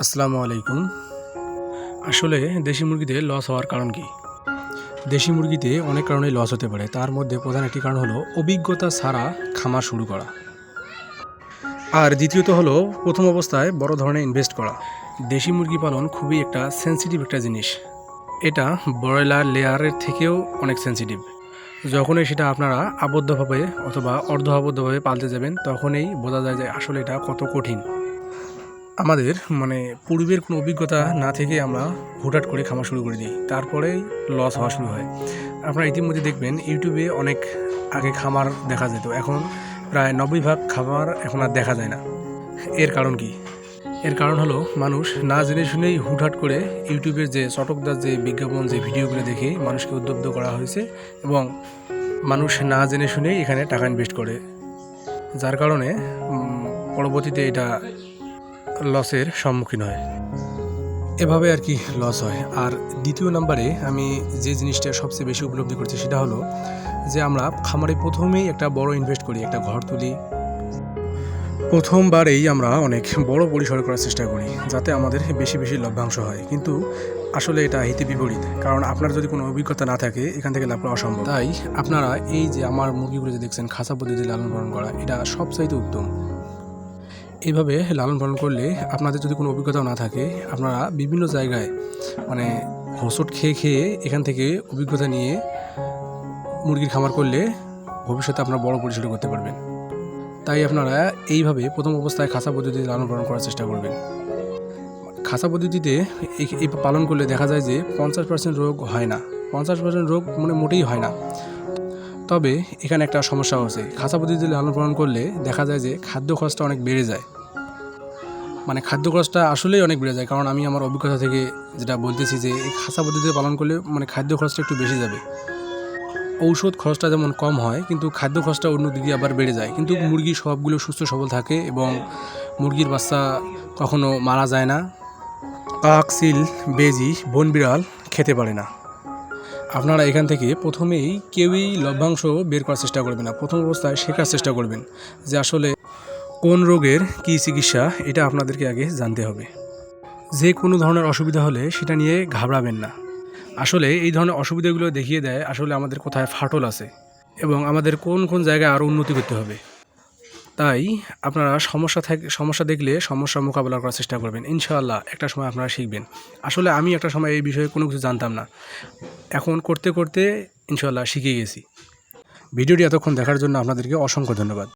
আসসালামু আলাইকুম। আসলে দেশি মুরগিতে লস হওয়ার কারণ কি? দেশি মুরগিতে অনেক কারণেই লস হতে পারে। তার মধ্যে প্রধান একটি কারণ হলো অভিজ্ঞতা ছাড়া খামার শুরু করা। আর দ্বিতীয়ত হলো প্রথম অবস্থায় বড় ধরনের ইনভেস্ট করা। দেশি মুরগি পালন খুবই একটা সেন্সিটিভ একটা জিনিস। এটা ব্রয়লার লেয়ারের থেকেও অনেক সেন্সিটিভ যখনই সেটা আপনারা আবদ্ধভাবে অথবা অর্ধ আবদ্ধভাবে পালতে যাবেন, তখনই বোঝা যায় যে আসলে এটা কত কঠিন। আমাদের মানে পূর্বের কোনো অভিজ্ঞতা না থেকে আমরা হুটহাট করে খামার শুরু করে দিই। তারপরেই লস হওয়া শুরু হয়। আপনারা ইতিমধ্যে দেখবেন, ইউটিউবে অনেক আগে খামার দেখা যেত। এখন প্রায় নব্বই ভাগ খাবার এখন আর দেখা যায় না। এর কারণ কি? এর কারণ হলো, মানুষ না জেনে শুনেই হুটহাট করে ইউটিউবের যে চটকদার যে বিজ্ঞাপন, যে ভিডিওগুলো দেখে মানুষকে উদ্বুদ্ধ করা হয়েছে এবং মানুষ না জেনে শুনেই এখানে টাকা ইনভেস্ট করে। যার কারণে পরবর্তীতে এটা লসের সম্মুখীন হয়। এভাবে আর কি লস হয়। আর দ্বিতীয় নাম্বারে আমি যে জিনিসটা সবচেয়ে বেশি উপলব্ধি করছি সেটা হলো যে আমরা খামারে প্রথমেই একটা বড় ইনভেস্ট করি, একটা ঘর তুলি। প্রথমবারেই আমরা অনেক বড় পরিসরে করার চেষ্টা করি, যাতে আমাদের বেশি বেশি লভ্যাংশ হয়। কিন্তু আসলে এটা হিতে বিপরীত, কারণ আপনার যদি কোনো অভিজ্ঞতা না থাকে, এখান থেকে লাভ করা অসম্ভব। তাই আপনারা এই যে আমার মুরগিগুলো যে দেখছেন খাঁচা পদ্ধতি লালন পালন করা, এটা সবচাইতে উত্তম। এইভাবে লালন পালন করলে আপনাদের যদি কোনো অভিজ্ঞতাও না থাকে, আপনারা বিভিন্ন জায়গায় মানে হোসট খেয়ে খেয়ে এখান থেকে অভিজ্ঞতা নিয়ে মুরগির খামার করলে ভবিষ্যতে আপনারা বড় পরিসরে করতে পারবেন। তাই আপনারা এইভাবে প্রথম অবস্থায় খাঁচা পদ্ধতিতে লালন পালন করার চেষ্টা করবেন। খাঁচা পদ্ধতিতে এই পালন করলে দেখা যায় যে পঞ্চাশ পার্সেন্ট রোগ হয় না। পঞ্চাশ পার্সেন্ট রোগ মানে মোটেই হয় না। তবে এখানে একটা সমস্যা আছে। খাঁচা পদ্ধতিতে লালন পালন করলে দেখা যায় যে খাদ্য খরচটা অনেক বেড়ে যায়। মানে খাদ্য খরচটা আসলেই অনেক বেড়ে যায়, কারণ আমি আমার অভিজ্ঞতা থেকে যেটা বলতেছি যে, এই খাঁচা পদ্ধতিতে পালন করলে মানে খাদ্য খরচটা একটু বেশি যাবে। ঔষধ খরচটা যেমন কম হয়, কিন্তু খাদ্য খরচটা অন্য দিকে আবার বেড়ে যায়। কিন্তু মুরগি সবগুলো সুস্থ সবল থাকে এবং মুরগির বাচ্চা কখনো মারা যায় না। কাক, সিল, বেজি, বন বিড়াল খেতে পারে না। আপনারা এখান থেকে প্রথমেই কেউই লভ্যাংশ বের করার চেষ্টা করবেন না। প্রথম অবস্থায় শেখার চেষ্টা করবেন যে আসলে কোন রোগের কী চিকিৎসা, এটা আপনাদেরকে আগে জানতে হবে। যে কোনো ধরনের অসুবিধা হলে সেটা নিয়ে ঘাবড়াবেন না। আসলে এই ধরনের অসুবিধাগুলো দেখিয়ে দেয় আসলে আমাদের কোথায় ফাটল আছে এবং আমাদের কোন কোন জায়গায় আরও উন্নতি করতে হবে। তাই আপনারা সমস্যা থাকে, সমস্যা দেখলে সমস্যা মোকাবেলা করার চেষ্টা করবেন। ইনশাআল্লাহ একটা সময় আপনারা শিখবেন। আসলে আমি একটা সময় এই বিষয়ে কোনো কিছু জানতাম না। এখন করতে করতে ইনশাআল্লাহ শিখে গেছি। ভিডিওটি এতক্ষণ দেখার জন্য আপনাদেরকে অসংখ্য ধন্যবাদ।